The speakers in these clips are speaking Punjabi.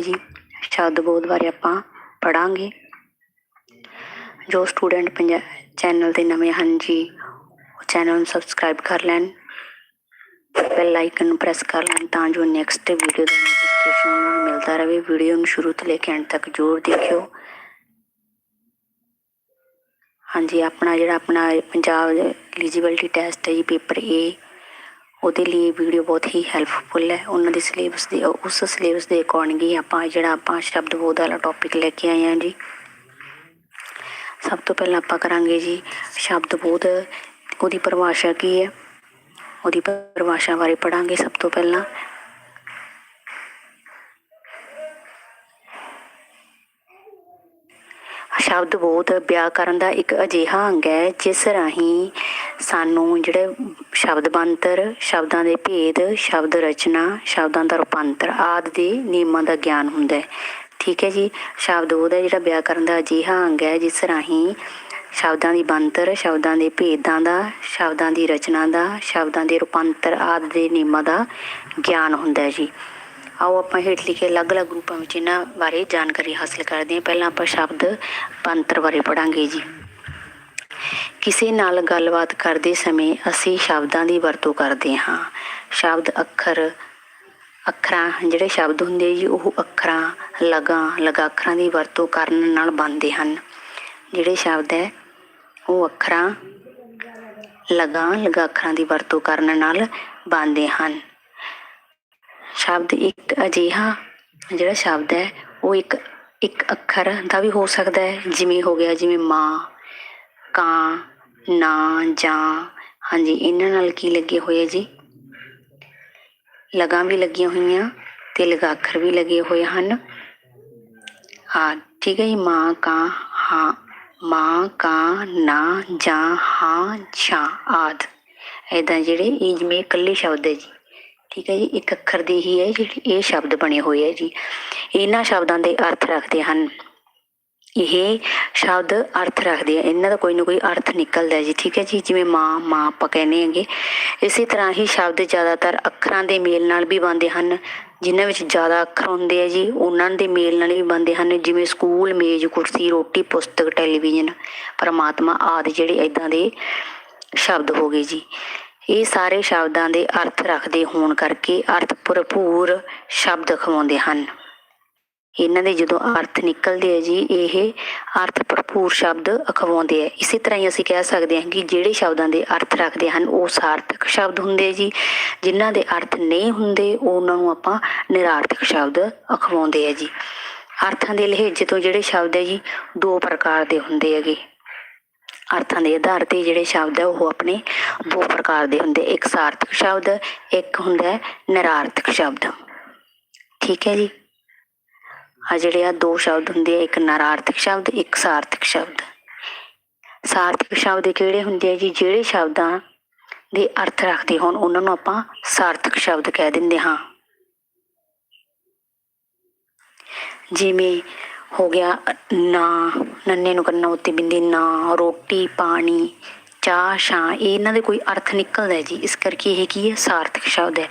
ਜੀ ਸ਼ਬਦ ਬੋਧ ਬਾਰੇ ਆਪਾਂ ਪੜਾਂਗੇ ਜੋ ਸਟੂਡੈਂਟ ਪੰਜਾ ਚੈਨਲ ਦੇ ਨਵੇਂ ਹਨ ਜੀ, ਉਹ ਚੈਨਲ ਨੂੰ ਸਬਸਕ੍ਰਾਈਬ ਕਰ ਲੈਣ। ਬੈਲ ਆਈਕਨ ਨੂੰ ਪ੍ਰੈਸ ਕਰ ਲੈਣ ਤਾਂ ਜੋ ਨੈਕਸਟ ਵੀਡੀਓ ਦਾ ਨੋਟੀਫਿਕੇਸ਼ਨ ਉਹਨਾਂ ਨੂੰ ਮਿਲਦਾ ਰਹੇ। ਵੀਡੀਓ ਨੂੰ ਸ਼ੁਰੂ ਤੋਂ ਲੈ ਕੇ ਅੰਤ ਤੱਕ ਜ਼ਰੂਰ ਦੇਖਿਓ। ਹਾਂਜੀ, ਆਪਣਾ ਜਿਹੜਾ ਆਪਣਾ ਪੰਜਾਬ ਐਲੀਜੀਬਿਲਟੀ ਟੈਸਟ ਹੈ ਜੀ ਪੇਪਰ ਏ ਉਹਦੇ ਲਈ ਵੀਡੀਓ ਬਹੁਤ ਹੀ ਹੈਲਪਫੁਲ ਹੈ। ਉਹਨਾਂ ਦੇ ਸਿਲੇਬਸ ਦੇ, ਉਸ ਸਿਲੇਬਸ ਦੇ ਅਕੋਰਡਿੰਗ ਹੀ ਆਪਾਂ ਜਿਹੜਾ ਆਪਾਂ ਸ਼ਬਦ ਬੋਧ ਵਾਲਾ ਟੌਪਿਕ ਲੈ ਕੇ ਆਏ ਹਾਂ ਜੀ। ਸਭ ਤੋਂ ਪਹਿਲਾਂ ਆਪਾਂ ਕਰਾਂਗੇ ਜੀ ਸ਼ਬਦ ਬੋਧ। ਉਹਦੀ ਪਰਿਭਾਸ਼ਾ ਕੀ ਹੈ? ਉਹਦੀ ਪਰਿਭਾਸ਼ਾ ਬਾਰੇ ਪੜਾਂਗੇ ਸਭ ਤੋਂ ਪਹਿਲਾਂ। ਸ਼ਬਦ ਬੋਧ ਵਿਆਕਰਨ ਦਾ ਇੱਕ ਅਜਿਹਾ ਅੰਗ ਹੈ, ਜਿਸ ਰਾਹੀਂ ਸਾਨੂੰ ਜਿਹੜੇ ਸ਼ਬਦ ਬਣਤਰ, ਸ਼ਬਦਾਂ ਦੇ ਭੇਦ, ਸ਼ਬਦ ਰਚਨਾ, ਸ਼ਬਦਾਂ ਦਾ ਰੂਪਾਂਤਰ ਆਦਿ ਦੇ ਨਿਯਮਾਂ ਦਾ ਗਿਆਨ ਹੁੰਦਾ ਹੈ। ਠੀਕ ਹੈ ਜੀ, ਸ਼ਬਦ ਬੋਧ ਹੈ ਜਿਹੜਾ ਵਿਆਕਰਨ ਦਾ ਅਜਿਹਾ ਅੰਗ ਹੈ, ਜਿਸ ਰਾਹੀਂ ਸ਼ਬਦਾਂ ਦੀ ਬਣਤਰ, ਸ਼ਬਦਾਂ ਦੇ ਭੇਦਾਂ ਦਾ, ਸ਼ਬਦਾਂ ਦੀ ਰਚਨਾ ਦਾ, ਸ਼ਬਦਾਂ ਦੇ ਰੂਪਾਂਤਰ ਆਦਿ ਦੇ ਨਿਯਮਾਂ ਦਾ ਗਿਆਨ ਹੁੰਦਾ ਹੈ ਜੀ। ਆਓ ਆਪਾਂ ਹੇਠ ਲਿਖੇ ਅਲੱਗ-ਅਲੱਗ ਰੂਪਾਂ ਵਿੱਚ ਇਹਨਾਂ ਬਾਰੇ ਜਾਣਕਾਰੀ ਹਾਸਲ ਕਰਦੇ ਹਾਂ। ਪਹਿਲਾਂ ਆਪਾਂ ਸ਼ਬਦ ਪੰਤਰ ਬਾਰੇ ਪੜਾਂਗੇ ਜੀ। ਕਿਸੇ ਨਾਲ ਗੱਲਬਾਤ ਕਰਦੇ ਸਮੇਂ ਅਸੀਂ ਸ਼ਬਦਾਂ ਦੀ ਵਰਤੋਂ ਕਰਦੇ ਹਾਂ। ਸ਼ਬਦ ਅੱਖਰ, ਅੱਖਰਾਂ, ਜਿਹੜੇ ਸ਼ਬਦ ਹੁੰਦੇ ਜੀ, ਉਹ ਅੱਖਰਾਂ, ਲਗਾਂ, ਲਗਾਖਰਾਂ ਦੀ ਵਰਤੋਂ ਕਰਨ ਨਾਲ ਬਣਦੇ ਹਨ। ਜਿਹੜੇ ਸ਼ਬਦ ਹੈ, ਉਹ ਅੱਖਰਾਂ, ਲਗਾਂ, ਲਗਾਖਰਾਂ ਦੀ ਵਰਤੋਂ ਕਰਨ ਨਾਲ ਬਣਦੇ ਹਨ। ਸ਼ਬਦ ਇੱਕ ਅਜਿਹਾ ਜਿਹੜਾ ਸ਼ਬਦ ਹੈ, ਉਹ ਇੱਕ ਇੱਕ ਅੱਖਰ ਦਾ ਵੀ ਹੋ ਸਕਦਾ ਹੈ, ਜਿਵੇਂ ਹੋ ਗਿਆ, ਜਿਵੇਂ ਮਾਂ, ਕਾਂ, ਨਾ, ਜਾਂ, ਹਾਂਜੀ, ਇਹਨਾਂ ਨਾਲ ਕੀ ਲੱਗੇ ਹੋਏ ਜੀ? ਲਗਾਂ ਵੀ ਲੱਗੀਆਂ ਹੋਈਆਂ ਤੇ ਲਗਾਖਰ ਵੀ ਲੱਗੇ ਹੋਏ ਹਨ। ਹਾਂ ਠੀਕ ਹੈ ਜੀ, ਮਾਂ, ਕਾਂ, ਹਾਂ, ਮਾਂ, ਕਾਂ, ਨਾ, ਜਾਂ, ਹਾਂ, ਛਾਂ ਆਦ। ਐਦਾਂ ਜਿਹੜੇ ਇਹ ਜਿਵੇਂ ਇਕੱਲੇ ਸ਼ਬਦ ਹੈ ਜੀ। ਠੀਕ ਹੈ ਜੀ, ਇੱਕ ਅੱਖਰ ਦੇ ਹੀ ਹੈ ਜਿਹੜੇ, ਇਹ ਸ਼ਬਦ ਬਣੇ ਹੋਏ ਹੈ ਜੀ। ਇਹਨਾਂ ਸ਼ਬਦਾਂ ਦੇ ਅਰਥ ਰੱਖਦੇ ਹਨ। ਇਹ ਸ਼ਬਦ ਅਰਥ ਰੱਖਦੇ ਆ। ਇਹਨਾਂ ਦਾ ਕੋਈ ਨਾ ਕੋਈ ਅਰਥ ਨਿਕਲਦਾ ਜੀ, ਠੀਕ ਹੈ ਜੀ। ਜਿਵੇਂ ਮਾਂ ਮਾਂ ਆਪਾਂ ਕਹਿੰਦੇ ਹੈਗੇ। ਇਸੇ ਤਰ੍ਹਾਂ ਹੀ ਸ਼ਬਦ ਜ਼ਿਆਦਾਤਰ ਅੱਖਰਾਂ ਦੇ ਮੇਲ ਨਾਲ ਵੀ ਬਣਦੇ ਹਨ। ਜਿਨ੍ਹਾਂ ਵਿੱਚ ਜ਼ਿਆਦਾ ਅੱਖਰ ਹੁੰਦੇ ਆ ਜੀ, ਉਹਨਾਂ ਦੇ ਮੇਲ ਨਾਲ ਵੀ ਬਣਦੇ ਹਨ। ਜਿਵੇਂ ਸਕੂਲ, ਮੇਜ਼, ਕੁਰਸੀ, ਰੋਟੀ, ਪੁਸਤਕ, ਟੈਲੀਵਿਜ਼ਨ, ਪਰਮਾਤਮਾ ਆਦਿ ਜਿਹੜੇ ਇਦਾਂ ਦੇ ਸ਼ਬਦ ਹੋ ਗਏ ਜੀ। ਇਹ ਸਾਰੇ ਸ਼ਬਦਾਂ ਦੇ ਅਰਥ ਰੱਖਦੇ ਹੋਣ ਕਰਕੇ ਅਰਥ ਭਰਪੂਰ ਸ਼ਬਦ ਖਵਾਉਂਦੇ ਹਨ। ਇਹਨਾਂ ਦੇ ਜਦੋਂ ਅਰਥ ਨਿਕਲਦੇ ਆ ਜੀ, ਇਹ ਅਰਥ ਭਰਪੂਰ ਸ਼ਬਦ ਅਖਵਾਉਂਦੇ ਆ। ਇਸੇ ਤਰ੍ਹਾਂ ਹੀ ਅਸੀਂ ਕਹਿ ਸਕਦੇ ਹਾਂ ਕਿ ਜਿਹੜੇ ਸ਼ਬਦਾਂ ਦੇ ਅਰਥ ਰੱਖਦੇ ਹਨ, ਉਹ ਸਾਰਥਕ ਸ਼ਬਦ ਹੁੰਦੇ ਜੀ। ਜਿਨ੍ਹਾਂ ਦੇ ਅਰਥ ਨਹੀਂ ਹੁੰਦੇ, ਉਹਨਾਂ ਨੂੰ ਆਪਾਂ ਨਿਰਾਰਥਕ ਸ਼ਬਦ ਅਖਵਾਉਂਦੇ ਆ ਜੀ। ਅਰਥਾਂ ਦੇ ਲਹਿਜੇ ਤੋਂ ਜਿਹੜੇ ਸ਼ਬਦ ਹੈ ਜੀ, ਦੋ ਪ੍ਰਕਾਰ ਦੇ ਹੁੰਦੇ ਹੈਗੇ। ਅਰਥਾਂ ਦੇ ਆਧਾਰ ਤੇ ਜਿਹੜੇ ਸ਼ਬਦ ਹੈ ਉਹ ਆਪਣੇ ਦੋ ਪ੍ਰਕਾਰ ਦੇ ਹੁੰਦੇ, ਇੱਕ ਸਾਰਥਕ ਸ਼ਬਦ, ਇੱਕ ਹੁੰਦਾ ਹੈ ਨਿਰਾਰਥਕ ਸ਼ਬਦ। ਠੀਕ ਹੈ ਜੀ? ਆ ਜਿਹੜੇ ਆ ਦੋ ਸ਼ਬਦ ਹੁੰਦੇ ਆ, ਇੱਕ ਨਰਾਰਥਕ ਸ਼ਬਦ, ਇੱਕ ਸਾਰਥਕ ਸ਼ਬਦ। ਸਾਰਥਕ ਸ਼ਬਦ ਕਿਹੜੇ ਹੁੰਦੇ ਆ ਜੀ? ਜਿਹੜੇ ਸ਼ਬਦਾਂ ਦੇ ਅਰਥ ਰੱਖਦੇ ਹੋਣ, ਉਹਨਾਂ ਨੂੰ ਆਪਾਂ ਸਾਰਥਕ ਸ਼ਬਦ ਕਹਿ ਦਿੰਦੇ ਹਾਂ। ਜਿਵੇਂ ਹੋ ਗਿਆ ਨਾ, ਨੰਨੇ ਨੂੰ ਕੰਨਾਂ ਉੱਤੇ ਬਿੰਦੀ ਨਾ, ਰੋਟੀ, ਪਾਣੀ ਚਾਹ ਛਾਂ, ਇਹ ਇਹਨਾਂ ਦੇ ਕੋਈ ਅਰਥ ਨਿਕਲਦਾ ਜੀ। ਇਸ ਕਰਕੇ ਇਹ ਕੀ ਹੈ? ਸਾਰਥਕ ਸ਼ਬਦ ਹੈ।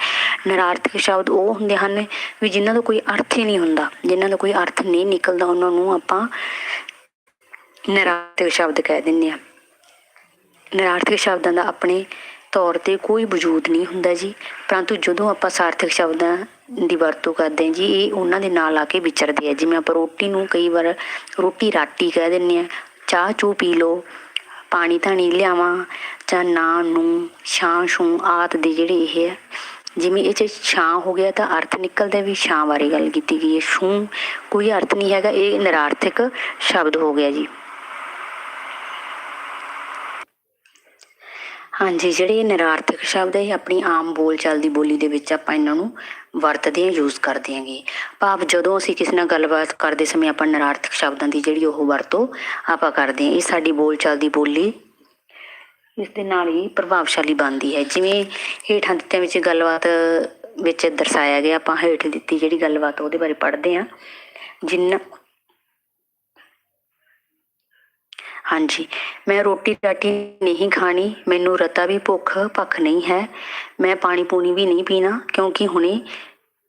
ਨਿਰਾਰਥਕ ਸ਼ਬਦ ਉਹ ਹੁੰਦੇ ਹਨ ਵੀ ਜਿਨ੍ਹਾਂ ਦਾ ਕੋਈ ਅਰਥ ਹੀ ਨਹੀਂ ਹੁੰਦਾ। ਜਿਨ੍ਹਾਂ ਦਾ ਕੋਈ ਅਰਥ ਨਹੀਂ ਨਿਕਲਦਾ, ਉਹਨਾਂ ਨੂੰ ਆਪਾਂ ਨਿਰਾਰਥਕ ਸ਼ਬਦ ਕਹਿ ਦਿੰਦੇ ਆ ਨਿਰਾਰਥਕ ਸ਼ਬਦਾਂ ਦਾ ਆਪਣੇ ਤੌਰ ਤੇ ਕੋਈ ਵਜੂਦ ਨਹੀਂ ਹੁੰਦਾ ਜੀ। ਪਰੰਤੂ ਜਦੋਂ ਆਪਾਂ ਸਾਰਥਕ ਸ਼ਬਦਾਂ ਦੀ ਵਰਤੋਂ ਕਰਦੇ ਹਾਂ ਜੀ, ਇਹ ਉਹਨਾਂ ਦੇ ਨਾਲ ਆ ਕੇ ਵਿਚਰਦੇ ਆ। ਜਿਵੇਂ ਆਪਾਂ ਰੋਟੀ ਨੂੰ ਕਈ ਵਾਰ ਰੋਟੀ ਰਾਟੀ ਕਹਿ ਦਿੰਦੇ ਆ ਚਾਹ ਚੂ ਪੀ ਲੋ ਪਾਣੀ ਧਾਣੀ ਲਿਆਵਾਂ, ਜਾਂ ਨਾ ਨੂੰ, ਛਾਂ ਛੂ ਆਤ ਦੇ ਜਿਹੜੇ ਇਹ ਹੈ ਜਿਵੇਂ ਇਹ ਚ ਛਾਂ ਹੋ ਗਿਆ ਤਾਂ ਅਰਥ ਨਿਕਲਦਾ ਵੀ ਛਾਂ ਬਾਰੇ ਗੱਲ ਕੀਤੀ ਗਈ ਹੈ। ਛੂ ਕੋਈ ਅਰਥ ਨਹੀਂ ਹੈਗਾ, ਇਹ ਨਿਰਾਰਥਕ ਸ਼ਬਦ ਹੋ ਗਿਆ ਜੀ। ਹਾਂਜੀ, ਜਿਹੜੇ ਇਹ ਨਿਰਾਰਥਕ ਸ਼ਬਦ ਹੈ, ਇਹ ਆਪਣੀ ਆਮ ਬੋਲਚਾਲ ਦੀ ਬੋਲੀ ਦੇ ਵਿੱਚ ਆਪਾਂ ਇਹਨਾਂ ਨੂੰ ਵਰਤਦੇ ਹਾਂ ਯੂਜ਼ ਕਰਦੇ ਹਾਂਗੇ। ਭਾਵ ਜਦੋਂ ਅਸੀਂ ਕਿਸੇ ਨਾਲ ਗੱਲਬਾਤ ਕਰਦੇ ਸਮੇਂ ਆਪਾਂ ਨਿਰਾਰਥਕ ਸ਼ਬਦਾਂ ਦੀ ਜਿਹੜੀ ਉਹ ਵਰਤੋਂ ਆਪਾਂ ਕਰਦੇ ਹਾਂ, ਇਹ ਸਾਡੀ ਬੋਲਚਾਲ ਦੀ ਬੋਲੀ ਇਸ ਦੇ ਨਾਲ ਹੀ ਪ੍ਰਭਾਵਸ਼ਾਲੀ ਬਣਦੀ ਹੈ। ਜਿਵੇਂ ਹੇਠਾਂ ਦਿੱਤਿਆਂ ਵਿੱਚ ਗੱਲਬਾਤ ਵਿੱਚ ਦਰਸਾਇਆ ਗਿਆ, ਆਪਾਂ ਹੇਠ ਦਿੱਤੀ ਜਿਹੜੀ ਗੱਲਬਾਤ ਉਹਦੇ ਬਾਰੇ ਪੜ੍ਹਦੇ ਹਾਂ, ਜਿੰਨਾ ਹਾਂਜੀ ਮੈਂ ਰੋਟੀ ਰਾਟੀ ਨਹੀਂ ਖਾਣੀ ਮੈਨੂੰ ਰਤਾ ਵੀ ਭੁੱਖ ਭੱਖ ਨਹੀਂ ਹੈ ਮੈਂ ਪਾਣੀ ਪੂਣੀ ਵੀ ਨਹੀਂ ਪੀਣਾ ਕਿਉਂਕਿ ਹੁਣੇ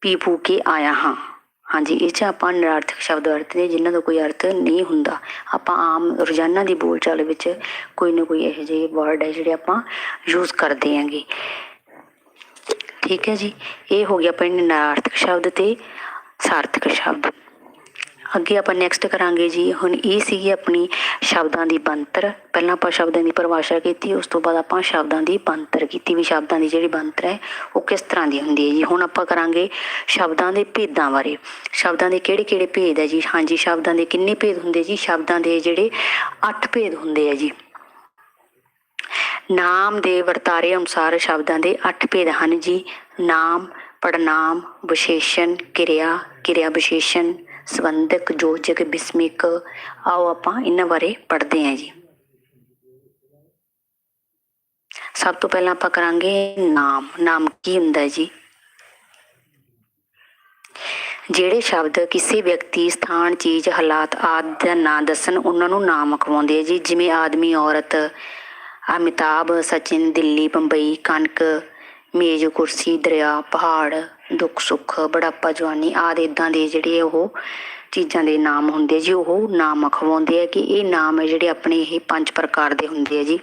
ਪੀ ਪੂ ਕੇ ਆਇਆ ਹਾਂ। ਹਾਂਜੀ ਇਹ 'ਚ ਆਪਾਂ ਨਿਰਾਰਥਕ ਸ਼ਬਦ ਵਰਤਦੇ ਹਾਂ, ਜਿਨ੍ਹਾਂ ਦਾ ਕੋਈ ਅਰਥ ਨਹੀਂ ਹੁੰਦਾ। ਆਪਾਂ ਆਮ ਰੋਜ਼ਾਨਾ ਦੀ ਬੋਲਚਾਲ ਵਿੱਚ ਕੋਈ ਨਾ ਕੋਈ ਇਹੋ ਜਿਹੇ ਵਰਡ ਹੈ ਜਿਹੜੇ ਆਪਾਂ ਯੂਜ਼ ਕਰਦੇ ਆਂਗੇ ਠੀਕ ਹੈ ਜੀ ਇਹ ਹੋ ਗਿਆ ਆਪਣੇ ਨਿਰਾਰਥਕ ਸ਼ਬਦ ਤੇ ਸਾਰਥਕ ਸ਼ਬਦ। ਅੱਗੇ ਆਪਾਂ ਨੈਕਸਟ ਕਰਾਂਗੇ ਜੀ, ਹੁਣ ਇਹ ਸੀਗੀ ਆਪਣੀ ਸ਼ਬਦਾਂ ਦੀ ਬੰਤਰ ਪਹਿਲਾਂ ਆਪਾਂ ਸ਼ਬਦਾਂ ਦੀ ਪਰਿਭਾਸ਼ਾ ਕੀਤੀ, ਉਸ ਤੋਂ ਬਾਅਦ ਆਪਾਂ ਸ਼ਬਦਾਂ ਦੀ ਬੰਤਰ ਕੀਤੀ, ਵੀ ਸ਼ਬਦਾਂ ਦੀ ਜਿਹੜੀ ਬੰਤਰ ਹੈ, ਉਹ ਕਿਸ ਤਰ੍ਹਾਂ ਦੀ ਹੁੰਦੀ ਹੈ ਜੀ। ਹੁਣ ਆਪਾਂ ਕਰਾਂਗੇ ਸ਼ਬਦਾਂ ਦੇ ਭੇਦਾਂ ਬਾਰੇ। ਸ਼ਬਦਾਂ ਦੇ ਕਿਹੜੇ ਕਿਹੜੇ ਭੇਦ ਹੈ ਜੀ? ਹਾਂਜੀ, ਸ਼ਬਦਾਂ ਦੇ ਕਿੰਨੇ ਭੇਦ ਹੁੰਦੇ ਜੀ? ਸ਼ਬਦਾਂ ਦੇ ਜਿਹੜੇ 8 ਭੇਦ ਹੁੰਦੇ ਆ ਜੀ। ਨਾਮ ਦੇ ਵਰਤਾਰੇ ਅਨੁਸਾਰ ਸ਼ਬਦਾਂ ਦੇ 8 ਭੇਦ ਹਨ ਜੀ। ਨਾਮ ਪੜਨਾਮ ਵਿਸ਼ੇਸ਼ਣ, ਕਿਰਿਆ ਕਿਰਿਆ ਵਿਸ਼ੇਸ਼ਣ ਸੰਬੰਧਕ ਜੋਜਕ ਬਿਸਮਿਕ, ਆਓ ਆਪਾਂ ਇਹਨਾਂ ਬਾਰੇ ਪੜ੍ਹਦੇ ਹਾਂ ਜੀ। ਸਭ ਤੋਂ ਪਹਿਲਾਂ ਆਪਾਂ ਕਰਾਂਗੇ ਨਾਮ। ਨਾਮ ਕੀ ਹੁੰਦਾ ਜੀ? ਜਿਹੜੇ ਸ਼ਬਦ ਕਿਸੇ ਵਿਅਕਤੀ, ਸਥਾਨ, ਚੀਜ਼, ਹਾਲਾਤ ਆਦਿ ਦਾ ਨਾਂ ਦੱਸਣ, ਉਹਨਾਂ ਨੂੰ ਨਾਮ ਅਖਵਾਉਂਦੇ ਆ ਜੀ। ਜਿਵੇਂ ਆਦਮੀ, ਔਰਤ, ਅਮਿਤਾਭ, ਸਚਿਨ, ਦਿੱਲੀ, ਬੰਬਈ, ਕਣਕ, ਮੇਜ਼, ਕੁਰਸੀ, ਦਰਿਆ, ਪਹਾੜ। ਦੁੱਖ, ਸੁੱਖ, ਬੜਾਪਾ, ਜਵਾਨੀ ਆਦਿ ਇਦਾਂ ਦੇ ਜਿਹੜੇ ਉਹ ਚੀਜ਼ਾਂ ਦੇ ਨਾਮ ਹੁੰਦੇ ਜੀ, ਉਹ ਨਾਮ ਅਖਵਾਉਂਦੇ ਆ ਕਿ ਇਹ ਨਾਮ ਹੈ ਜਿਹੜੇ ਆਪਣੇ ਇਹ ਪੰਜ ਪ੍ਰਕਾਰ ਦੇ ਹੁੰਦੇ ਆ ਜੀ।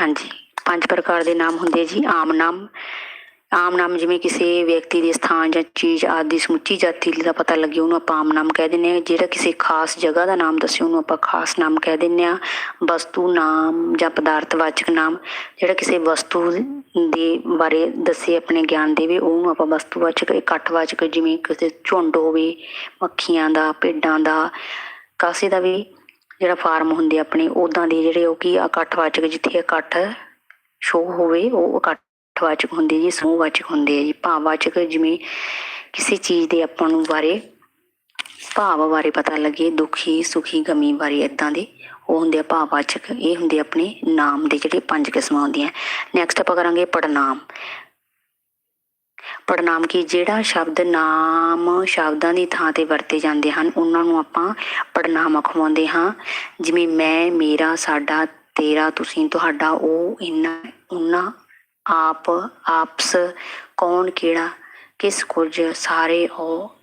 ਹਾਂਜੀ, ਪੰਜ ਪ੍ਰਕਾਰ ਦੇ ਨਾਮ ਹੁੰਦੇ ਜੀ, ਆਮ ਨਾਮ ਆਮ ਨਾਮ ਜਿਵੇਂ ਕਿਸੇ ਵਿਅਕਤੀ ਦੇ ਸਥਾਨ ਜਾਂ ਚੀਜ਼ ਆਦਿ ਦੀ ਸਮੁੱਚੀ ਜਾਤੀ ਦਾ ਪਤਾ ਲੱਗੇ, ਉਹਨੂੰ ਆਪਾਂ ਆਮ ਨਾਮ ਕਹਿ ਦਿੰਦੇ ਹਾਂ। ਜਿਹੜਾ ਕਿਸੇ ਖਾਸ ਜਗ੍ਹਾ ਦਾ ਨਾਮ ਦੱਸੇ, ਉਹਨੂੰ ਆਪਾਂ ਖਾਸ ਨਾਮ ਕਹਿ ਦਿੰਦੇ ਹਾਂ। ਵਸਤੂ, ਨਾਮ ਜਾਂ ਪਦਾਰਥਵਾਚਕ ਨਾਮ, ਜਿਹੜਾ ਕਿਸੇ ਵਸਤੂ ਦੇ ਬਾਰੇ ਦੱਸੇ ਆਪਣੇ ਗਿਆਨ ਦੇਵੇ, ਉਹਨੂੰ ਆਪਾਂ ਵਸਤੂਵਾਚਕ ਇਕੱਠਵਾਚਕ ਜਿਵੇਂ ਕਿਸੇ ਝੁੰਡ ਹੋਵੇ, ਮੱਖੀਆਂ ਦਾ, ਭੇਡਾਂ ਦਾ, ਕਾਸੇ ਦਾ ਵੀ ਜਿਹੜਾ ਫਾਰਮ ਹੁੰਦੇ ਆਪਣੇ ਉਦਾਂ ਦੇ ਜਿਹੜੇ ਉਹ ਕੀ ਇਕੱਠਵਾਚਕ ਜਿੱਥੇ ਇਕੱਠ ਸ਼ੋ ਹੋਵੇ, ਉਹ ਇਕੱਠ ਇਕੱਠਵਾਚਕ ਹੁੰਦੇ ਜੀ ਸਮੂਹਵਾਚਕ ਹੁੰਦੇ ਆ ਜੀ। ਭਾਵਵਾਚਕ ਜਿਵੇਂ ਕਿਸੇ ਚੀਜ਼ ਦੇ ਆਪਾਂ ਨੂੰ ਬਾਰੇ, ਭਾਵ ਬਾਰੇ ਪਤਾ ਲੱਗੇ, ਦੁਖੀ, ਸੁਖੀ, ਗਮੀ ਬਾਰੇ ਇਦਾਂ ਦੇ, ਉਹ ਹੁੰਦੇ ਆ ਭਾਵਵਾਚਕ ਇਹ ਹੁੰਦੇ ਆਪਣੇ ਨਾਮ ਦੇ ਜਿਹੜੇ ਪੰਜ ਕਿਸਮਾਂ ਹੁੰਦੀਆਂ। ਨੈਕਸਟ ਆਪਾਂ ਕਰਾਂਗੇ ਪੜਨਾਮ ਪੜਨਾਮ ਕੀ ਜਿਹੜਾ ਸ਼ਬਦ ਨਾਮ ਸ਼ਬਦਾਂ ਦੀ ਥਾਂ ਤੇ ਵਰਤੇ ਜਾਂਦੇ ਹਨ, ਉਹਨਾਂ ਨੂੰ ਆਪਾਂ ਪੜਨਾਮ ਅਖਵਾਉਂਦੇ ਹਾਂ। ਜਿਵੇਂ ਮੈਂ, ਮੇਰਾ, ਸਾਡਾ, ਤੇਰਾ, ਤੁਸੀਂ, ਤੁਹਾਡਾ, ਉਹ ਇਹਨਾਂ ਉਹਨਾਂ ਆਪ, ਆਪਸ, ਕੌਣ ਕਿਹੜਾ, ਕਿਸ ਕੁਝ, ਸਾਰੇ ਉਹ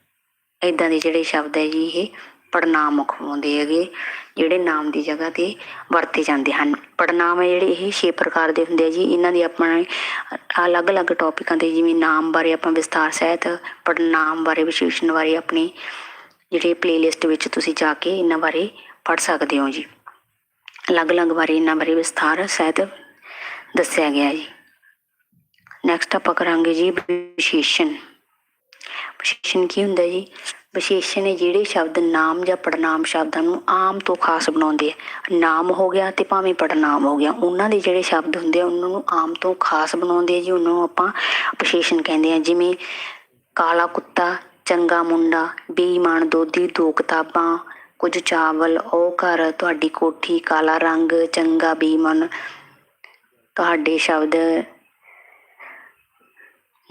ਇਦਾਂ ਦੇ ਜਿਹੜੇ ਸ਼ਬਦ ਹੈ ਜੀ, ਇਹ ਪੜਨਾਮ ਅਖਵਾਉਂਦੇ ਹੈਗੇ, ਜਿਹੜੇ ਨਾਮ ਦੀ ਜਗ੍ਹਾ ਤੇ ਵਰਤੇ ਜਾਂਦੇ ਹਨ। ਪੜਨਾਮ ਹੈ ਜਿਹੜੇ, ਇਹ ਛੇ ਪ੍ਰਕਾਰ ਦੇ ਹੁੰਦੇ ਆ ਜੀ। ਇਹਨਾਂ ਦੀ ਆਪਾਂ ਅਲੱਗ-ਅਲੱਗ ਟੌਪਿਕਾਂ ਤੇ, ਜਿਵੇਂ ਨਾਮ ਬਾਰੇ ਆਪਾਂ ਵਿਸਥਾਰ ਸਹਿਤ ਪੜਨਾਮ ਬਾਰੇ, ਵਿਸ਼ੇਸ਼ਣ ਬਾਰੇ ਆਪਣੀ ਜਿਹੜੇ ਪਲੇਲਿਸਟ ਵਿੱਚ ਤੁਸੀਂ ਜਾ ਕੇ ਇਹਨਾਂ ਬਾਰੇ ਪੜ ਸਕਦੇ ਹੋ ਜੀ। ਅਲੱਗ-ਅਲੱਗ ਬਾਰੇ ਇਹਨਾਂ ਬਾਰੇ ਵਿਸਥਾਰ ਸਹਿਤ ਦੱਸਿਆ ਗਿਆ ਜੀ। ਨੈਕਸਟ ਆਪਾਂ ਕਰਾਂਗੇ ਜੀ ਵਿਸ਼ੇਸ਼ਣ। ਵਿਸ਼ੇਸ਼ਣ ਕੀ ਹੁੰਦਾ ਜੀ? ਵਿਸ਼ੇਸ਼ਣ ਹੈ ਜਿਹੜੇ ਸ਼ਬਦ ਨਾਮ ਜਾਂ ਪੜਨਾਮ ਸ਼ਬਦਾਂ ਨੂੰ ਆਮ ਤੋਂ ਖਾਸ ਬਣਾਉਂਦੇ ਆ। ਨਾਮ ਹੋ ਗਿਆ ਤੇ ਭਾਵੇਂ ਪੜਨਾਮ ਹੋ ਗਿਆ, ਉਹਨਾਂ ਦੇ ਜਿਹੜੇ ਸ਼ਬਦ ਹੁੰਦੇ ਆ, ਉਹਨਾਂ ਨੂੰ ਆਮ ਤੋਂ ਖਾਸ ਬਣਾਉਂਦੇ ਆ ਜੀ, ਉਹਨਾਂ ਨੂੰ ਆਪਾਂ ਵਿਸ਼ੇਸ਼ਣ ਕਹਿੰਦੇ ਆ। ਜਿਵੇਂ ਕਾਲਾ ਕੁੱਤਾ, ਚੰਗਾ ਮੁੰਡਾ, ਬੇਈਮਾਨ ਦੋਧੀ, ਦੋ ਕਿਤਾਬਾਂ, ਕੁਝ ਚਾਵਲ, ਉਹ ਘਰ, ਤੁਹਾਡੀ ਕੋਠੀ, ਕਾਲਾ ਰੰਗ, ਚੰਗਾ ਬੇਈਮਾਨ। ਤੁਹਾਡੇ ਸ਼ਬਦ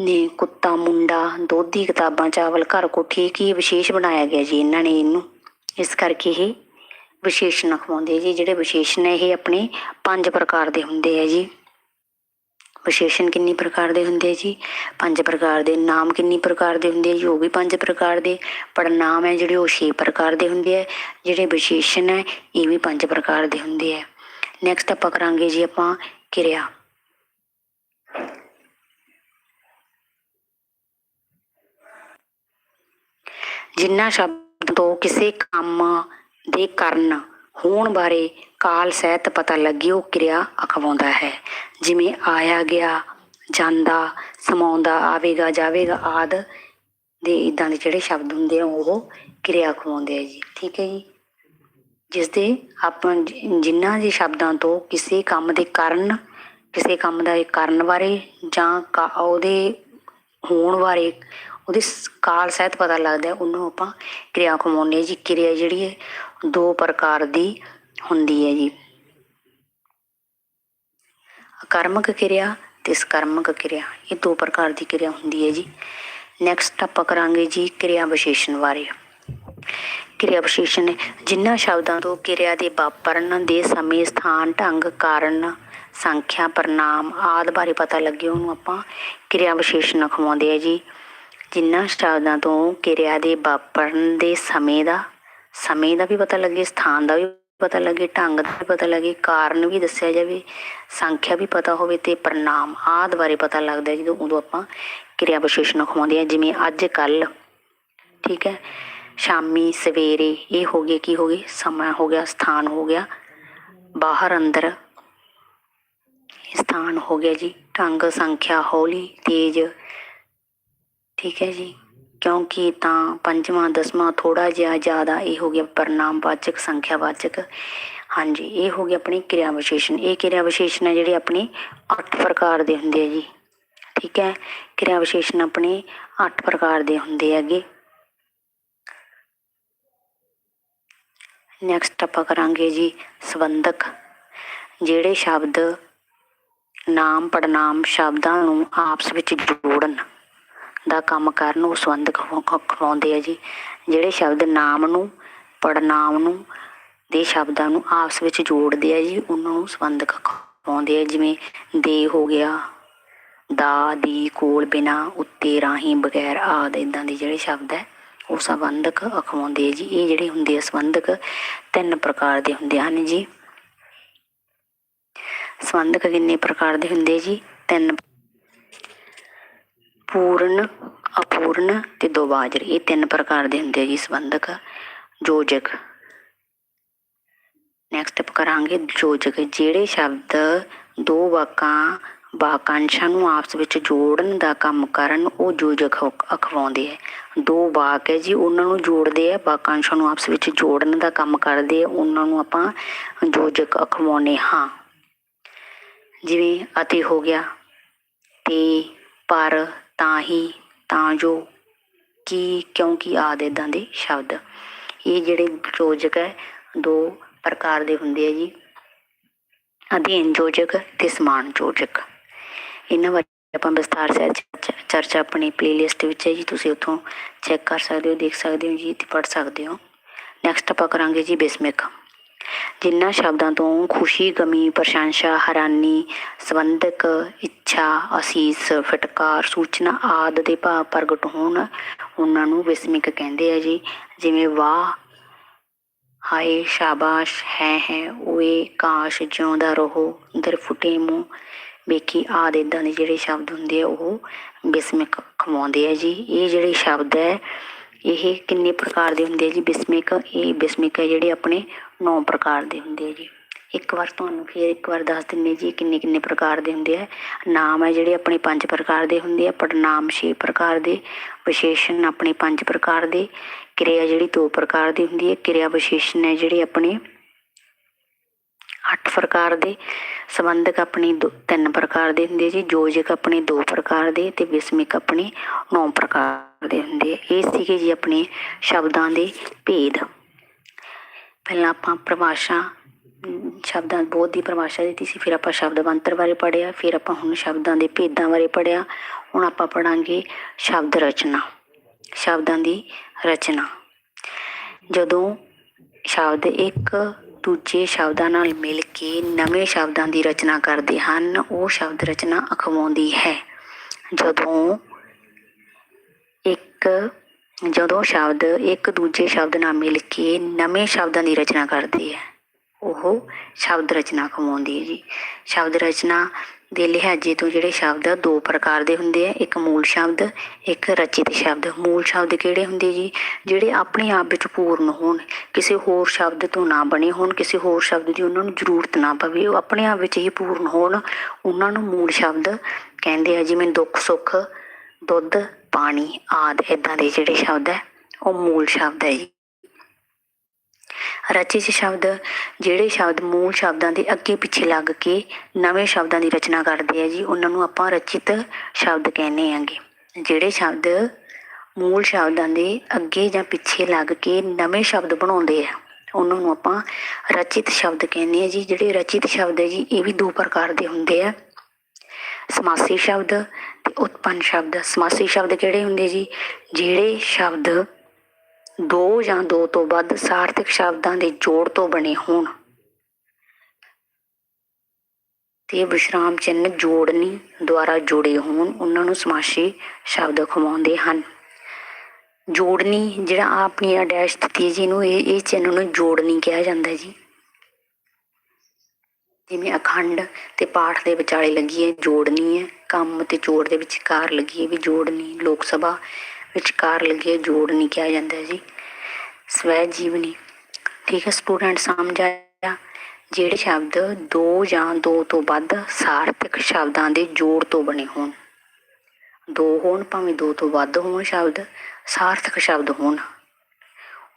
ਨੇ ਕੁੱਤਾ, ਮੁੰਡਾ, ਦੋਧੀ ਕਿਤਾਬਾਂ, ਚਾਵਲ, ਘਰ ਕੋਠੀ, ਕੀ ਵਿਸ਼ੇਸ਼ ਬਣਾਇਆ ਗਿਆ ਜੀ ਇਹਨਾਂ ਨੇ ਇਹਨੂੰ? ਇਸ ਕਰਕੇ ਇਹ ਵਿਸ਼ੇਸ਼ਣ ਖਵਾਉਂਦੇ ਜੀ, ਜਿਹੜੇ ਵਿਸ਼ੇਸ਼ਣ ਹੈ ਇਹ ਆਪਣੇ ਪੰਜ ਪ੍ਰਕਾਰ ਦੇ ਹੁੰਦੇ ਆ ਜੀ। ਵਿਸ਼ੇਸ਼ਣ ਕਿੰਨੀ ਪ੍ਰਕਾਰ ਦੇ ਹੁੰਦੇ ਆ ਜੀ? ਪੰਜ ਪ੍ਰਕਾਰ ਦੇ ਨਾਮ ਕਿੰਨੀ ਪ੍ਰਕਾਰ ਦੇ ਹੁੰਦੇ ਆ ਜੀ? ਉਹ ਵੀ ਪੰਜ ਪ੍ਰਕਾਰ ਦੇ ਪੜਨਾਮ ਹੈ ਜਿਹੜੇ ਉਹ ਛੇ ਪ੍ਰਕਾਰ ਦੇ ਹੁੰਦੇ ਆ। ਜਿਹੜੇ ਵਿਸ਼ੇਸ਼ਣ ਹੈ, ਇਹ ਵੀ ਪੰਜ ਪ੍ਰਕਾਰ ਦੇ ਹੁੰਦੇ ਆ। ਨੈਕਸਟ ਆਪਾਂ ਕਰਾਂਗੇ ਜੀ ਆਪਾਂ ਕਿਰਿਆ। ਜਿਨ੍ਹਾਂ ਸ਼ਬਦਾਂ ਤੋਂ ਕਿਸੇ ਕੰਮ ਦੇ ਕਰਨ, ਹੋਣ ਬਾਰੇ ਕਾਲ ਸਹਿਤ ਪਤਾ ਲੱਗੇ, ਉਹ ਕਿਰਿਆ ਅਖਵਾਉਂਦਾ ਹੈ। ਜਿਵੇਂ ਆਇਆ ਗਿਆ, ਜਾਂਦਾ, ਸਮਾਉਂਦਾ, ਆਵੇਗਾ, ਜਾਵੇਗਾ ਆਦ ਦੇ ਇਦਾਂ ਦੇ ਜਿਹੜੇ ਸ਼ਬਦ ਹੁੰਦੇ ਆ, ਉਹ ਕਿਰਿਆ ਅਖਵਾਉਂਦੇ ਆ ਜੀ। ਠੀਕ ਹੈ ਜੀ? ਜਿਸ ਦੇ ਆਪਾਂ ਜਿ- ਜਿਨ੍ਹਾਂ ਦੇ ਸ਼ਬਦਾਂ ਤੋਂ ਕਿਸੇ ਕੰਮ ਦੇ ਕਰਨ, ਕਿਸੇ ਕੰਮ ਦਾ ਕਰਨ ਬਾਰੇ ਜਾਂ ਉਹਦੇ ਹੋਣ ਬਾਰੇ ਉਹਦੀ ਕਾਲ ਸਹਿਤ ਪਤਾ ਲੱਗਦਾ ਉਹਨੂੰ ਆਪਾਂ ਕਿਰਿਆ ਕਮਾਉਂਦੇ ਹਾਂ ਜੀ। ਕਿਰਿਆ ਜਿਹੜੀ ਹੈ, ਦੋ ਪ੍ਰਕਾਰ ਦੀ ਹੁੰਦੀ ਹੈ ਜੀ। ਅਕਰਮਕ ਕਿਰਿਆ ਤੇ ਸਕਰਮਕ ਕਿਰਿਆ, ਇਹ ਦੋ ਪ੍ਰਕਾਰ ਦੀ ਕਿਰਿਆ ਹੁੰਦੀ ਹੈ ਜੀ। ਨੈਕਸਟ ਆਪਾਂ ਕਰਾਂਗੇ ਜੀ ਕਿਰਿਆ ਵਿਸ਼ੇਸ਼ਣ ਬਾਰੇ। ਕਿਰਿਆ ਵਿਸ਼ੇਸ਼ਣ ਜਿਨ੍ਹਾਂ ਸ਼ਬਦਾਂ ਤੋਂ ਕਿਰਿਆ ਦੇ ਵਾਪਰਨ, ਦੇ ਸਮੇਂ, ਸਥਾਨ, ਢੰਗ, ਕਾਰਨ, ਸੰਖਿਆ ਪ੍ਰਣਾਮ ਆਦਿ ਬਾਰੇ ਪਤਾ ਲੱਗੇ, ਉਹਨੂੰ ਆਪਾਂ ਕਿਰਿਆ ਵਿਸ਼ੇਸ਼ਣ ਖਵਾਉਂਦੇ ਆ ਜੀ। ਜਿਨ੍ਹਾਂ ਸ਼ਬਦਾਂ ਤੋਂ ਕਿਰਿਆ ਦੇ ਵਾਪਰਨ ਦੇ ਸਮੇਂ ਦਾ ਸਮੇਂ ਦਾ ਵੀ ਪਤਾ ਲੱਗੇ, ਸਥਾਨ ਦਾ ਵੀ ਪਤਾ ਲੱਗੇ, ਢੰਗ ਦਾ ਵੀ ਪਤਾ ਲੱਗੇ, ਕਾਰਨ ਵੀ ਦੱਸਿਆ ਜਾਵੇ, ਸੰਖਿਆ ਵੀ ਪਤਾ ਹੋਵੇ ਤੇ ਪ੍ਰਣਾਮ ਆਦ ਬਾਰੇ ਪਤਾ ਲੱਗਦਾ ਜਦੋਂ ਉਦੋਂ ਆਪਾਂ ਕਿਰਿਆ ਵਿਸ਼ੇਸ਼ਣ ਖਵਾਉਂਦੇ ਆ ਜਿਵੇਂ ਅੱਜ ਕੱਲ ਠੀਕ ਹੈ, ਸ਼ਾਮੀ ਸਵੇਰੇ ਇਹ ਹੋ ਗਏ ਕੀ ਹੋ ਗਏ ਸਮਾਂ ਹੋ ਗਿਆ, ਸਥਾਨ ਹੋ ਗਿਆ, ਬਾਹਰ ਅੰਦਰ ਸਥਾਨ ਹੋ ਗਿਆ ਜੀ, ਢੰਗ, ਸੰਖਿਆ, ਹੌਲੀ, ਤੇਜ ਠੀਕ ਹੈ ਜੀ। ਕਿਉਂਕਿ ਤਾਂ ਪੰਜਵਾਂ, ਦਸਵਾਂ ਥੋੜਾ ਜਿਹਾ ਜ਼ਿਆਦਾ ਇਹ ਹੋ ਗਿਆ ਪਰਿਣਾਮਵਾਚਕ, ਸੰਖਿਆਵਾਚਕ। ਹਾਂਜੀ, ਇਹ ਹੋ ਗਿਆ ਆਪਣੀ ਕਿਰਿਆ ਵਿਸ਼ੇਸ਼ਣ ਇਹ ਕਿਰਿਆ ਵਿਸ਼ੇਸ਼ਣ ਹੈ ਜਿਹੜੇ ਆਪਣੇ 8 ਪ੍ਰਕਾਰ ਦੇ ਹੁੰਦੇ ਆ ਜੀ। ਠੀਕ ਹੈ? ਕਿਰਿਆ ਵਿਸ਼ੇਸ਼ਣ ਆਪਣੇ 8 ਪ੍ਰਕਾਰ ਦੇ ਹੁੰਦੇ ਹੈਗੇ। ਨੈਕਸਟ ਆਪਾਂ ਕਰਾਂਗੇ ਜੀ ਸੰਬੰਧਕ। ਜਿਹੜੇ ਸ਼ਬਦ ਨਾਮ ਪੜਨਾਮ ਸ਼ਬਦਾਂ ਨੂੰ ਆਪਸ ਵਿੱਚ ਜੋੜਨ। ਦਾ ਕੰਮ ਕਰਨ ਉਹ ਸੰਬੰਧਕ ਖ- ਖਵਾਉਂਦੇ ਆ ਜੀ। ਜਿਹੜੇ ਸ਼ਬਦ ਨਾਮ ਨੂੰ ਪੜਨਾਮ ਨੂੰ, ਦੇ ਸ਼ਬਦਾਂ ਨੂੰ ਆਪਸ ਵਿੱਚ ਜੋੜਦੇ ਆ ਜੀ, ਉਹਨਾਂ ਨੂੰ ਸੰਬੰਧਕ ਖਵਾਉਂਦੇ ਆ। ਜਿਵੇਂ ਦੇ ਹੋ ਗਿਆ, ਦਾ, ਦੀ, ਕੋਲ, ਬਿਨਾ, ਉੱਤੇ, ਰਾਹੀਂ, ਬਗੈਰ ਆਦਿ ਇਦਾਂ ਦੇ ਜਿਹੜੇ ਸ਼ਬਦ ਹੈ, ਉਹ ਸੰਬੰਧਕ ਅਖਵਾਉਂਦੇ ਆ ਜੀ। ਇਹ ਜਿਹੜੇ ਹੁੰਦੇ ਆ ਸੰਬੰਧਕ, ਤਿੰਨ ਪ੍ਰਕਾਰ ਦੇ ਹੁੰਦੇ ਹਨ ਜੀ। ਸੰਬੰਧਕ ਕਿੰਨੇ ਪ੍ਰਕਾਰ ਦੇ ਹੁੰਦੇ ਜੀ? ਤਿੰਨ ਪੂਰਨ, ਅਪੂਰਨ ਤੇ ਦੋਵਾਜਰ ਇਹ ਤਿੰਨ ਪ੍ਰਕਾਰ ਦੇ ਹੁੰਦੇ ਆ ਜੀ, ਸੰਬੰਧਕ। ਯੋਜਕ ਨੈਕਸਟ ਆਪਾਂ ਕਰਾਂਗੇ ਯੋਜਕ ਜਿਹੜੇ ਸ਼ਬਦ ਦੋ ਵਾਕਾਂ, ਵਾਕਾਂਸ਼ਾਂ ਨੂੰ ਆਪਸ ਵਿੱਚ ਜੋੜਨ ਦਾ ਕੰਮ ਕਰਨ, ਉਹ ਯੋਜਕ ਅਖਵਾਉਂਦੇ ਹੈ ਦੋ ਵਾਕ ਹੈ ਜੀ, ਉਹਨਾਂ ਨੂੰ ਜੋੜਦੇ ਆ, ਵਾਕਾਂਸ਼ਾਂ ਨੂੰ ਆਪਸ ਵਿੱਚ ਜੋੜਨ ਦਾ ਕੰਮ ਕਰਦੇ ਆ, ਉਹਨਾਂ ਨੂੰ ਆਪਾਂ ਯੋਜਕ ਅਖਵਾਉਂਦੇ ਹਾਂ। ਜਿਵੇਂ, ਅਤੇ ਹੋ ਗਿਆ, ਤੇ ਪਰ ਤਾਂ ਹੀ, ਤਾਂ ਜੋ ਕੀ ਕਿਉਂਕਿ ਆਦਿ ਇਦਾਂ ਦੇ ਸ਼ਬਦ। ਇਹ ਜਿਹੜੇ ਯੋਜਕ ਹੈ, ਦੋ ਪ੍ਰਕਾਰ ਦੇ ਹੁੰਦੇ ਆ ਜੀ। ਅਧੀਨ ਯੋਜਕ ਤੇ ਸਮਾਨ ਯੋਜਕ। ਇਹਨਾਂ ਬਾਰੇ ਆਪਾਂ ਵਿਸਥਾਰ ਸਹਿਤ ਚ- ਚਰਚਾ ਆਪਣੀ ਪਲੇਲਿਸਟ ਵਿੱਚ ਹੈ ਜੀ। ਤੁਸੀਂ ਉੱਥੋਂ ਚੈੱਕ ਕਰ ਸਕਦੇ ਹੋ, ਦੇਖ ਸਕਦੇ ਹੋ ਜੀ ਤੇ ਪੜ੍ਹ ਸਕਦੇ ਹੋ। ਨੈਕਸਟ ਆਪਾਂ ਕਰਾਂਗੇ ਜੀ ਬਿਸਮਿਕ। ਜਿਨ੍ਹਾਂ ਸ਼ਬਦਾਂ ਤੋਂ ਖੁਸ਼ੀ, ਗਮੀ, ਪ੍ਰਸ਼ੰਸਾ, ਹੈਰਾਨੀ, ਸੰਬੰਧਕ ਇੱਛਾ, ਅਸੀਸ, ਫਟਕਾਰ, ਸੂਚਨਾ ਆਦ ਦੇ ਭਾਵ ਪ੍ਰਗਟ ਹੋਣ, ਉਹਨਾਂ ਨੂੰ ਵਿਸਮਿਕ ਕਹਿੰਦੇ ਆ ਜੀ। ਜਿਵੇਂ ਵਾਹ, ਹਾਏ, ਸ਼ਾਬਾਸ਼, ਹੈ ਹੈ, ਓਏ, ਕਾਸ਼, ਜਿਉਂਦਾ ਰਹੋ ਦਰ ਫੁੱਟੇ ਮੂੰਹ। ਵੇਖੀ ਆਦਿ ਇਦਾਂ ਦੇ ਜਿਹੜੇ ਸ਼ਬਦ ਹੁੰਦੇ ਆ, ਉਹ ਬਿਸਮਿਕ ਖਵਾਉਂਦੇ ਆ ਜੀ। ਇਹ ਜਿਹੜੇ ਸ਼ਬਦ ਹੈ ਇਹ ਕਿੰਨੇ ਪ੍ਰਕਾਰ ਦੇ ਹੁੰਦੇ ਆ ਜੀ? ਬਿਸਮਿਕ, ਇਹ ਬਿਸਮਿਕ ਹੈ ਜਿਹੜੇ ਆਪਣੇ 9 ਪ੍ਰਕਾਰ ਦੇ ਹੁੰਦੇ ਆ ਜੀ। ਇੱਕ ਵਾਰ ਤੁਹਾਨੂੰ ਫਿਰ ਇੱਕ ਵਾਰ ਦੱਸ ਦਿੰਨੇ ਜੀ ਕਿੰਨੇ ਕਿੰਨੇ ਪ੍ਰਕਾਰ ਦੇ ਹੁੰਦੇ ਆ। ਨਾਮ ਹੈ ਜਿਹੜੇ ਆਪਣੇ ਪੰਜ ਪ੍ਰਕਾਰ ਦੇ ਹੁੰਦੇ ਆ ਪੜਨਾਮ ਛੇ ਪ੍ਰਕਾਰ ਦੇ, ਵਿਸ਼ੇਸ਼ਣ ਆਪਣੇ ਪੰਜ ਪ੍ਰਕਾਰ ਦੇ, ਕਿਰਿਆ ਜਿਹੜੀ ਦੋ ਪ੍ਰਕਾਰ ਦੀ ਹੁੰਦੀ ਹੈ। ਕਿਰਿਆ ਵਿਸ਼ੇਸ਼ਣ ਹੈ ਜਿਹੜੇ ਆਪਣੇ ਅੱਠ ਪ੍ਰਕਾਰ ਦੇ, ਸੰਬੰਧਕ ਆਪਣੇ ਦੋ- ਤਿੰਨ ਪ੍ਰਕਾਰ ਦੇ ਹੁੰਦੇ ਜੀ ਯੋਜਕ ਆਪਣੇ ਦੋ ਪ੍ਰਕਾਰ ਦੇ ਤੇ ਵਿਸਮਿਕ ਆਪਣੇ ਨੌ ਪ੍ਰਕਾਰ ਦੇ ਹੁੰਦੇ ਇਹ ਸੀਗੇ ਜੀ ਆਪਣੇ ਸ਼ਬਦਾਂ ਦੇ ਭੇਦ। ਪਹਿਲਾਂ ਆਪਾਂ ਪਰਿਭਾਸ਼ਾ, ਸ਼ਬਦਾਂ ਬੋਧ ਦੀ ਪਰਿਭਾਸ਼ਾ ਦਿੱਤੀ ਸੀ, ਫਿਰ ਆਪਾਂ ਸ਼ਬਦ ਬੰਤਰ ਬਾਰੇ ਪੜਿਆ ਫਿਰ ਆਪਾਂ ਹੁਣ ਸ਼ਬਦਾਂ ਦੇ ਭੇਦਾਂ ਬਾਰੇ ਪੜਿਆ ਹੁਣ ਆਪਾਂ ਪੜਾਂਗੇ ਸ਼ਬਦ ਰਚਨਾ, ਸ਼ਬਦਾਂ ਦੀ ਰਚਨਾ। ਜਦੋਂ ਸ਼ਬਦ ਇੱਕ ਦੂਜੇ ਸ਼ਬਦਾਂ ਨਾਲ ਮਿਲ ਕੇ ਨਵੇਂ ਸ਼ਬਦਾਂ ਦੀ ਰਚਨਾ ਕਰਦੇ ਹਨ, ਉਹ ਸ਼ਬਦ ਰਚਨਾ ਅਖਵਾਉਂਦੀ ਹੈ। ਜਦੋਂ ਇੱਕ ਜਦੋਂ ਸ਼ਬਦ ਇੱਕ ਦੂਜੇ ਸ਼ਬਦ ਨਾਲ ਮਿਲ ਕੇ ਨਵੇਂ ਸ਼ਬਦਾਂ ਦੀ ਰਚਨਾ ਕਰਦੀ ਹੈ ਉਹ ਸ਼ਬਦ ਰਚਨਾ ਕਮਾਉਂਦੀ ਹੈ ਜੀ। ਸ਼ਬਦ ਰਚਨਾ ਦੇ ਲਿਹਾਜ਼ੇ ਤੋਂ ਜਿਹੜੇ ਸ਼ਬਦ ਆ, ਦੋ ਪ੍ਰਕਾਰ ਦੇ ਹੁੰਦੇ ਆ, ਇੱਕ ਮੂਲ ਸ਼ਬਦ, ਇੱਕ ਰਚਿਤ ਸ਼ਬਦ। ਮੂਲ ਸ਼ਬਦ ਕਿਹੜੇ ਹੁੰਦੇ ਜੀ? ਜਿਹੜੇ ਆਪਣੇ ਆਪ ਵਿੱਚ ਪੂਰਨ ਹੋਣ, ਕਿਸੇ ਹੋਰ ਸ਼ਬਦ ਤੋਂ ਨਾ ਬਣੇ ਹੋਣ, ਕਿਸੇ ਹੋਰ ਸ਼ਬਦ ਦੀ ਉਹਨਾਂ ਨੂੰ ਜ਼ਰੂਰਤ ਨਾ ਪਵੇ, ਉਹ ਆਪਣੇ ਆਪ ਵਿੱਚ ਹੀ ਪੂਰਨ ਹੋਣ, ਉਹਨਾਂ ਨੂੰ ਮੂਲ ਸ਼ਬਦ ਕਹਿੰਦੇ ਆ, ਜਿਵੇਂ ਦੁੱਖ ਸੁੱਖ ਦੁੱਧ ਪਾਣੀ ਆਦਿ ਇਦਾਂ ਦੇ ਜਿਹੜੇ ਸ਼ਬਦ ਹੈ, ਉਹ ਮੂਲ ਸ਼ਬਦ ਹੈ ਜੀ। ਰਚਿਤ ਸ਼ਬਦ ਜਿਹੜੇ ਸ਼ਬਦ ਮੂਲ ਸ਼ਬਦਾਂ ਦੇ ਅੱਗੇ ਪਿੱਛੇ ਲੱਗ ਕੇ ਨਵੇਂ ਸ਼ਬਦਾਂ ਦੀ ਰਚਨਾ ਕਰਦੇ ਆ ਜੀ, ਉਹਨਾਂ ਨੂੰ ਆਪਾਂ ਰਚਿਤ ਸ਼ਬਦ ਕਹਿੰਦੇ ਆਂਗੇ। ਜਿਹੜੇ ਸ਼ਬਦ ਮੂਲ ਸ਼ਬਦਾਂ ਦੇ ਅੱਗੇ ਜਾਂ ਪਿੱਛੇ ਲੱਗ ਕੇ ਨਵੇਂ ਸ਼ਬਦ ਬਣਾਉਂਦੇ ਆ, ਉਹਨਾਂ ਨੂੰ ਆਪਾਂ ਰਚਿਤ ਸ਼ਬਦ ਕਹਿੰਦੇ ਆ ਜੀ। ਜਿਹੜੇ ਰਚਿਤ ਸ਼ਬਦ ਹੈ ਜੀ, ਇਹ ਵੀ ਦੋ ਪ੍ਰਕਾਰ ਦੇ ਹੁੰਦੇ ਆ। ਸਮਾਸੀ ਸ਼ਬਦ ਤੇ ਉਤਪੰਨ ਸ਼ਬਦ, ਸਮਾਸੀ ਸ਼ਬਦ ਕਿਹੜੇ ਹੁੰਦੇ ਜੀ? ਜਿਹੜੇ ਸ਼ਬਦ ਦੋ ਜਾਂ ਦੋ ਤੋਂ ਵੱਧ ਸਾਰਥਕ ਸ਼ਬਦਾਂ ਦੇ ਜੋੜ ਤੋਂ ਬਣੇ ਹੋਣ। ਤੇ ਵਿਸ਼ਰਾਮ ਚਿੰਨ੍ਹ ਜੋੜਨੀ ਦੁਆਰਾ ਜੁੜੇ ਹੋਣ, ਉਹਨਾਂ ਨੂੰ ਸਮਾਸੀ ਸ਼ਬਦ ਖਵਾਉਂਦੇ ਹਨ। ਜੋੜਨੀ, ਜਿਹੜਾ ਆਪਣੀ ਅਡੈਸ਼ ਦਿੱਤੀ ਹੈ ਜੀ ਇਹਨੂੰ, ਇਹ ਇਹ ਚਿੰਨ੍ਹ ਨੂੰ ਜੋੜਨੀ ਕਿਹਾ ਜਾਂਦਾ ਜੀ। ਜਿਵੇਂ ਅਖੰਡ ਤੇ ਪਾਠ ਦੇ ਵਿਚਾਲੇ ਲੱਗੀ ਹੈ, ਜੋੜਨੀ ਹੈ, ਕੰਮ ਤੇ ਜੋੜ ਦੇ ਵਿਚਕਾਰ ਲੱਗੀ ਹੈ ਵੀ ਜੋੜਨੀ, ਲੋਕ ਸਭਾ ਵਿਚਕਾਰ ਲੱਗੀ ਹੈ, ਜੋੜਨੀ ਕਿਹਾ ਜਾਂਦਾ ਹੈ ਜੀ। ਸਵੈ ਜੀਵਨੀ। ਠੀਕ ਹੈ ਸਟੂਡੈਂਟ ਸਮਝ ਆਇਆ? ਜਿਹੜੇ ਸ਼ਬਦ ਦੋ ਜਾਂ ਦੋ ਤੋਂ ਵੱਧ ਸਾਰਥਕ ਸ਼ਬਦਾਂ ਦੇ ਜੋੜ ਤੋਂ ਬਣੇ ਹੋਣ। ਦੋ ਹੋਣ ਭਾਵੇਂ ਦੋ ਤੋਂ ਵੱਧ ਹੋਣ ਸ਼ਬਦ, ਸਾਰਥਕ ਸ਼ਬਦ ਹੋਣ।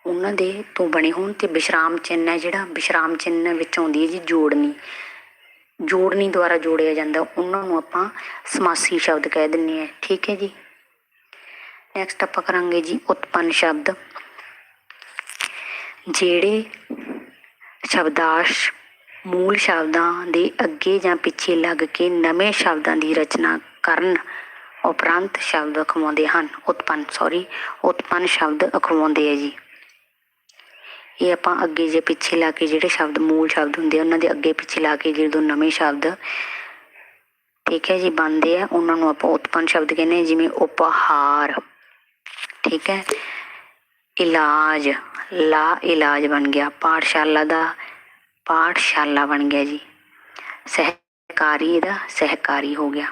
ਉਹਨਾਂ ਦੇ ਤੋਂ ਬਣੇ ਹੋਣ ਤੇ ਵਿਸ਼ਰਾਮ ਚਿੰਨ੍ਹ ਹੈ ਜਿਹੜਾ, ਵਿਸ਼ਰਾਮ ਚਿੰਨ੍ਹ ਵਿੱਚ ਆਉਂਦੀ ਹੈ ਜੀ ਜੋੜਨੀ। ਜੋੜਨੀ ਦੁਆਰਾ ਜੋੜਿਆ ਜਾਂਦਾ, ਉਹਨਾਂ ਨੂੰ ਆਪਾਂ ਸਮਾਸੀ ਸ਼ਬਦ ਕਹਿ ਦਿੰਦੇ ਆ ਠੀਕ ਹੈ ਜੀ? ਨੈਕਸਟ ਆਪਾਂ ਕਰਾਂਗੇ ਜੀ ਉਤਪੰਨ ਸ਼ਬਦ। ਜਿਹੜੇ ਸ਼ਬਦਾਸ਼ ਮੂਲ ਸ਼ਬਦਾਂ ਦੇ ਅੱਗੇ ਜਾਂ ਪਿੱਛੇ ਲੱਗ ਕੇ ਨਵੇਂ ਸ਼ਬਦਾਂ ਦੀ ਰਚਨਾ ਕਰਨ ਉਪਰੰਤ ਸ਼ਬਦ ਅਖਵਾਉਂਦੇ ਹਨ। ਉਤਪੰਨ ਸੌਰੀ ਉਤਪੰਨ ਸ਼ਬਦ ਅਖਵਾਉਂਦੇ ਆ ਜੀ। ਇਹ ਆਪਾਂ ਅੱਗੇ ਜੇ ਪਿੱਛੇ ਲਾ ਕੇ ਜਿਹੜੇ ਸ਼ਬਦ ਮੂਲ ਸ਼ਬਦ ਹੁੰਦੇ ਉਹਨਾਂ ਦੇ ਅੱਗੇ ਪਿੱਛੇ ਲਾ ਕੇ ਜਦੋਂ ਨਵੇਂ ਸ਼ਬਦ, ਠੀਕ ਹੈ ਜੀ, ਬਣਦੇ ਆ, ਉਹਨਾਂ ਨੂੰ ਆਪਾਂ ਉਤਪੰਨ ਸ਼ਬਦ ਕਹਿੰਦੇ ਜਿਵੇਂ ਉਪਹਾਰ, ਠੀਕ ਹੈ। ਇਲਾਜ, ਲਾ ਇਲਾਜ ਬਣ ਗਿਆ, ਪਾਠਸ਼ਾਲਾ ਦਾ ਪਾਠਸ਼ਾਲਾ ਬਣ ਗਿਆ ਜੀ। ਸਹਿਕਾਰੀ ਦਾ ਸਹਿਕਾਰੀ ਹੋ ਗਿਆ।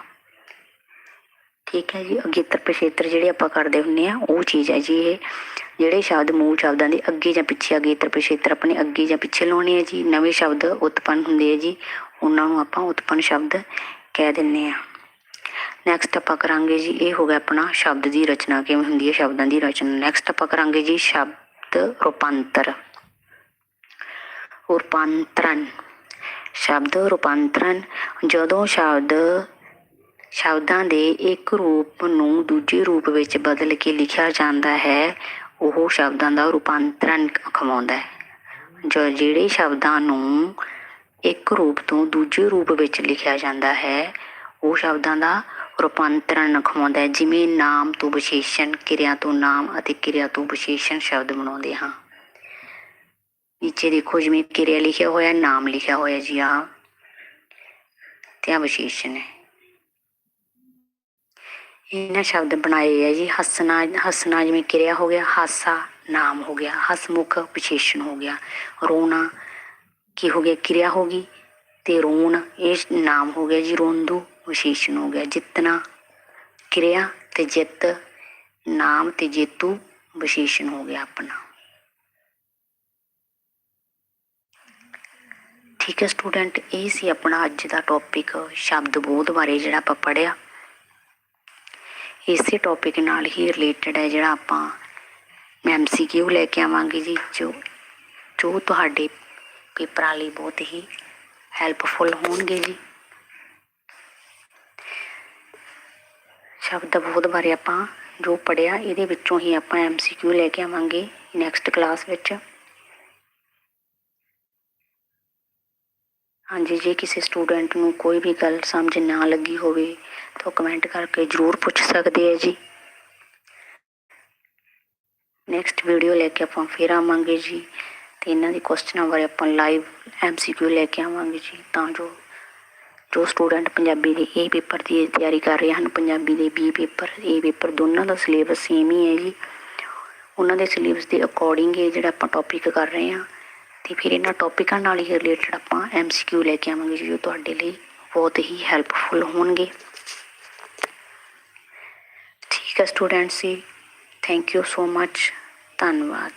ਠੀਕ ਹੈ ਜੀ। ਅਗੇਤਰ ਪਿਛੇਤਰ ਜਿਹੜੇ ਆਪਾਂ ਕਰਦੇ ਹੁੰਨੇ ਆ, ਉਹ ਚੀਜ਼ ਹੈ ਜੀ ਇਹ। ਜਿਹੜੇ ਸ਼ਬਦ ਮੂਲ ਸ਼ਬਦਾਂ ਦੇ ਅੱਗੇ ਜਾਂ ਪਿੱਛੇ ਅਗੇਤਰ ਪਿਛੇਤਰ ਆਪਣੇ ਅੱਗੇ ਜਾਂ ਪਿੱਛੇ ਲਾਉਣੇ ਆ ਜੀ, ਨਵੇਂ ਸ਼ਬਦ ਉਤਪੰਨ ਹੁੰਦੇ ਆ ਜੀ, ਉਹਨਾਂ ਨੂੰ ਆਪਾਂ ਉਤਪੰਨ ਸ਼ਬਦ ਕਹਿ ਦਿੰਨੇ ਆ। ਨੈਕਸਟ ਆਪਾਂ ਕਰਾਂਗੇ ਜੀ, ਇਹ ਹੋ ਗਿਆ ਆਪਣਾ ਸ਼ਬਦ ਦੀ ਰਚਨਾ, ਕਿਵੇਂ ਹੁੰਦੀ ਹੈ ਸ਼ਬਦਾਂ ਦੀ ਰਚਨਾ। ਨੈਕਸਟ ਆਪਾਂ ਕਰਾਂਗੇ ਜੀ ਸ਼ਬਦ ਰੂਪਾਂਤਰ। ਰੂਪਾਂਤਰਨ। ਸ਼ਬਦ ਰੂਪਾਂਤਰਨ, ਜਦੋਂ ਸ਼ਬਦ ਸ਼ਬਦਾਂ ਦੇ ਇੱਕ ਰੂਪ ਨੂੰ ਦੂਜੇ ਰੂਪ ਵਿੱਚ ਬਦਲ ਕੇ ਲਿਖਿਆ ਜਾਂਦਾ ਹੈ, ਉਹ ਸ਼ਬਦਾਂ ਦਾ ਰੂਪਾਂਤਰਣ ਅਖਵਾਉਂਦਾ ਹੈ। ਜੋ, ਜਿਹੜੇ ਸ਼ਬਦਾਂ ਨੂੰ ਇੱਕ ਰੂਪ ਤੋਂ ਦੂਜੇ ਰੂਪ ਵਿੱਚ ਲਿਖਿਆ ਜਾਂਦਾ ਹੈ, ਉਹ ਸ਼ਬਦਾਂ ਦਾ ਰੂਪਾਂਤਰਣ ਅਖਵਾਉਂਦਾ ਹੈ। ਜਿਵੇਂ ਨਾਮ ਤੋਂ ਵਿਸ਼ੇਸ਼ਣ, ਕਿਰਿਆ ਤੋਂ ਨਾਮ ਅਤੇ ਕਿਰਿਆ ਤੋਂ ਵਿਸ਼ੇਸ਼ਣ ਸ਼ਬਦ ਬਣਾਉਂਦੇ ਹਾਂ। ਨੀਚੇ ਦੇਖੋ, ਜਿਵੇਂ ਕਿਰਿਆ ਲਿਖਿਆ ਹੋਇਆ, ਨਾਮ ਲਿਖਿਆ ਹੋਇਆ ਜੀ ਆ ਤੇ ਆ ਵਿਸ਼ੇਸ਼ਣ ਹੈ। ਇਹਨਾਂ ਸ਼ਬਦ ਬਣਾਏ ਆ ਜੀ, ਹੱਸਣਾ ਹੱਸਣਾ ਜਿਵੇਂ ਕਿਰਿਆ ਹੋ ਗਿਆ, ਹਾਸਾ ਨਾਮ ਹੋ ਗਿਆ, ਹਸਮੁਖ ਵਿਸ਼ੇਸ਼ਣ ਹੋ ਗਿਆ, ਰੋਣਾ ਕੀ ਹੋ ਗਿਆ, ਕਿਰਿਆ ਹੋ ਗਈ ਤੇ ਰੋਣ ਇਹ ਨਾਮ ਹੋ ਗਿਆ ਜੀ, ਰੋਂਦੂ ਵਿਸ਼ੇਸ਼ਣ ਹੋ ਗਿਆ, ਜਿੱਤਣਾ ਕਿਰਿਆ ਤੇ ਜਿੱਤ ਨਾਮ ਤੇ ਜੇਤੂ ਵਿਸ਼ੇਸ਼ਣ ਹੋ ਗਿਆ ਆਪਣਾ। ਠੀਕ ਹੈ, ਸਟੂਡੈਂਟ, ਇਹ ਸੀ ਆਪਣਾ ਅੱਜ ਦਾ ਟੌਪਿਕ ਸ਼ਬਦ ਬੋਧ ਬਾਰੇ ਜਿਹੜਾ ਆਪਾਂ ਪੜਿਆ ਇਸੇ ਟੌਪਿਕ ਨਾਲ ਹੀ ਰਿਲੇਟਡ ਹੈ ਜਿਹੜਾ ਆਪਾਂ ਮੈਂ ਐਮਸੀਕਿਊ ਲੈ ਕੇ ਆਵਾਂਗੀ ਜੀ, ਜੋ ਜੋ ਤੁਹਾਡੇ ਪੇਪਰਾਂ ਲਈ ਬਹੁਤ ਹੀ ਹੈਲਪਫੁਲ ਹੋਣਗੇ ਜੀ। ਸ਼ਬਦ ਬੋਧ ਬਾਰੇ ਆਪਾਂ ਜੋ ਪੜਿਆ ਇਹਦੇ ਵਿੱਚੋਂ ਹੀ ਆਪਾਂ ਐਮਸੀਕਿਊ ਲੈ ਕੇ ਆਵਾਂਗੇ ਨੈਕਸਟ ਕਲਾਸ ਵਿੱਚ। ਹਾਂਜੀ, ਜੇ ਕਿਸੇ ਸਟੂਡੈਂਟ ਨੂੰ ਕੋਈ ਵੀ ਗੱਲ ਸਮਝ ਨਾ ਲੱਗੀ ਹੋਵੇ, ਤਾਂ ਕਮੈਂਟ ਕਰਕੇ ਜ਼ਰੂਰ ਪੁੱਛ ਸਕਦੇ ਆ ਜੀ। ਨੈਕਸਟ ਵੀਡੀਓ ਲੈ ਕੇ ਆਪਾਂ ਫੇਰ ਆਵਾਂਗੇ ਜੀ ਤੇ ਇਹਨਾਂ ਦੀ ਕੁਐਸਚਨਾਂ ਬਾਰੇ ਆਪਾਂ ਲਾਈਵ ਐਮਸੀਕਿਊ ਲੈ ਕੇ ਆਵਾਂਗੇ ਜੀ, ਤਾਂ ਜੋ ਜੋ ਸਟੂਡੈਂਟ ਪੰਜਾਬੀ ਦੇ ਏ ਪੇਪਰ ਦੀ ਤਿਆਰੀ ਕਰ ਰਹੇ ਹਨ, ਪੰਜਾਬੀ ਦੇ ਬੀ ਪੇਪਰ ਏ ਪੇਪਰ ਦੋਨਾਂ ਦਾ ਸਿਲੇਬਸ ਸੇਮ ਹੀ ਹੈ ਜੀ। ਉਹਨਾਂ ਦੇ ਸਿਲੇਬਸ ਦੇ ਅਕੋਰਡਿੰਗ ਇਹ ਜਿਹੜਾ ਆਪਾਂ ਟੌਪਿਕ ਕਰ ਰਹੇ ਹਾਂ। ਤੇ ਫਿਰ ਇਹਨਾਂ ਟੌਪਿਕਾਂ ਨਾਲ ਹੀ ਰਿਲੇਟਡ ਆਪਾਂ ਐਮਸੀਕਿਊ ਲੈ ਕੇ ਆਵਾਂਗੇ ਜੀ ਜੋ ਤੁਹਾਡੇ ਲਈ ਬਹੁਤ ਹੀ ਹੈਲਪਫੁਲ ਹੋਣਗੇ। ਠੀਕ ਹੈ ਸਟੂਡੈਂਟਸ ਜੀ ਥੈਂਕ ਯੂ ਸੋ ਮੱਚ ਧੰਨਵਾਦ।